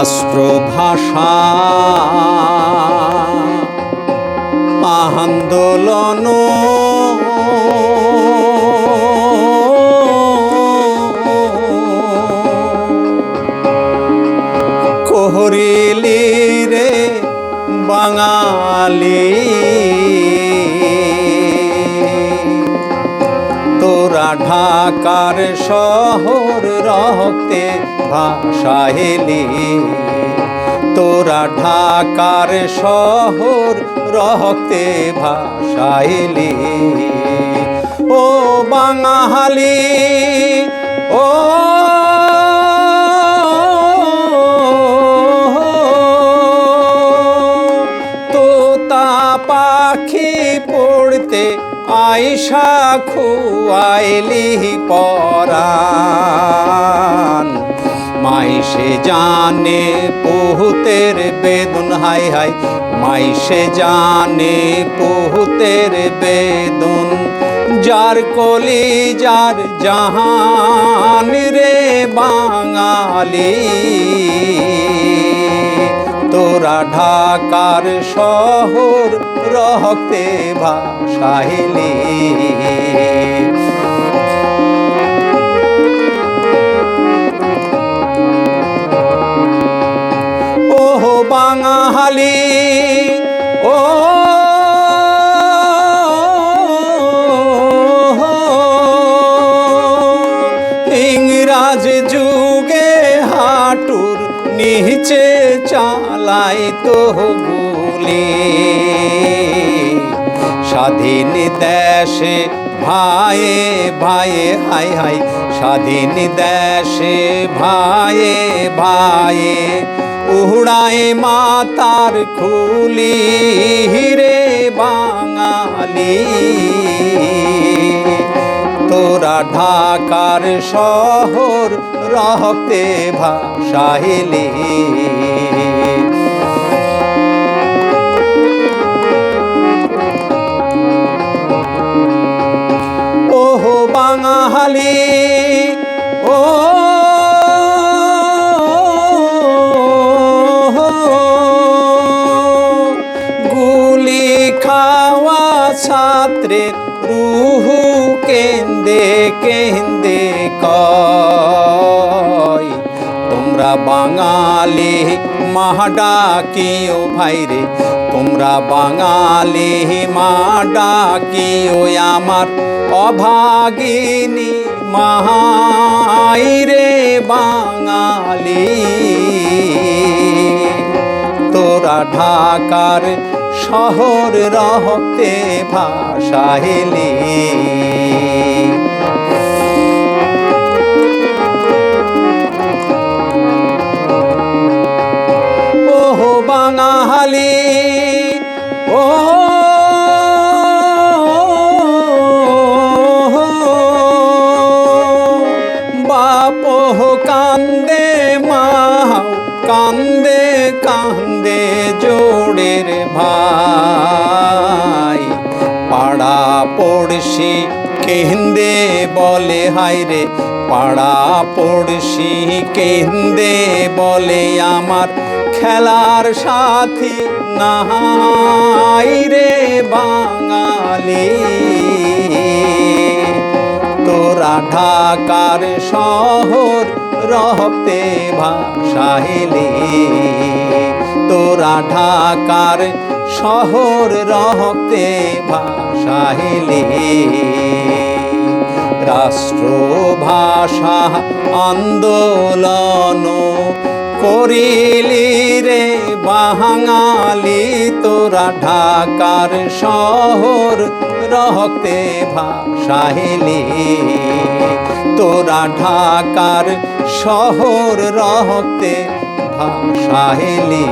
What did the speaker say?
আন্দোলন ঢাকার শহর রক্তে ভাসাইলি। তোরা ঢাকার শহর রক্তে ভাসাইলি। ও বাঙালি, ও তোতা পাখি পড়তে আয়সা খুয়াইলি পরান মাইসে জানে বহুতের বেদন, হাই হাই। মাইসে জানে বহুতের বেদন, যার কলি যার জাহান রে বাঙালি। তোরা ঢাকার শহর রক্তে ভাসাইলি। ওহ বাঙালি ও ইংরাজ নিচে চালাই তো গুলি স্বাধীন দেশে ভাইয়ে ভাইয়ে, হাই হাই। স্বাধীন দেশে ভাইয়ে ভাইয়ে উড়ায় মাতার খুলি, হিরে বাঙালি। ঢাকার শহর রক্তে ভাসাইলি। ওহ বাঙালি ও গুলি খাওয়া ছাত্রের রুহু কেন্দে তোমরা বাঙালি মাডা কিও ভাইরে তোমরা বাঙালি মাডা কিও আমার অভাগিনী মাহাইরে বাঙালি। তোরা ঢাকার শহর রহতে ভাসাইলি। ওহ বাপ কান্দে মা কান্দে কান্দে জোড়ের ভাই। পাড়া পড়শি কেন্দে বলে হাইরে পাড়া পড়শি কেন্দে বলে, আমার খেলার সাথী নাহাই রে বাঙালি। ঢাকার শহর রক্তে ভাসাইলি তোরা ঢাকার শহর রক্তে রাষ্ট্র রাষ্ট্রভাষা আন্দোলন করিলি রে বাঙালি তোরা ঢাকার শহর রক্তে ভাষাহিলি তোরা ঢাকার শহর রক্তে ভাসাইলি